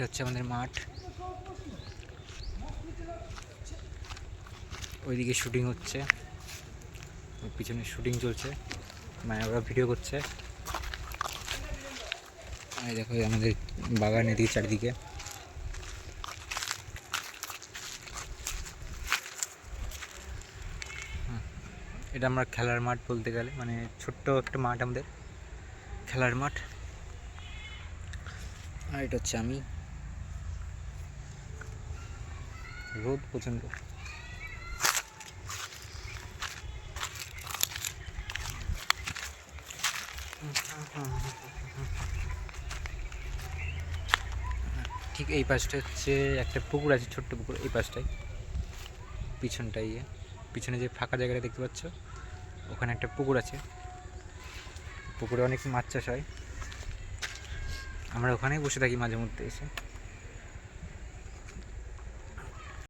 এটা হচ্ছে আমাদের মাঠ। ওইদিকে শুটিং হচ্ছে। ওর পিছনে শুটিং চলছে। মানে ওরা ভিডিও করছে। এই দেখো আমাদের বাগান এদিকে চারিদিকে। এটা আমরা খেলার মাঠ বলতে গেলে মানে ছোট্ট একটা মাঠ আমাদের। খেলার মাঠ। আর এটা হচ্ছে আমি। রোদ প্রচণ্ড। ঠিক এই পাশটা হচ্ছে একটা পুকুর আছে, ছোট্ট পুকুর, এই পাশটায়। পিছনটাই ইয়ে। পিছনে যে ফাঁকা জায়গাটা দেখতে পাচ্ছ, ওখানে একটা পুকুর আছে। পুকুরে অনেক মাছ চাষ হয়। আমরা ওখানেই বসে থাকি মাঝে মধ্যে এসে।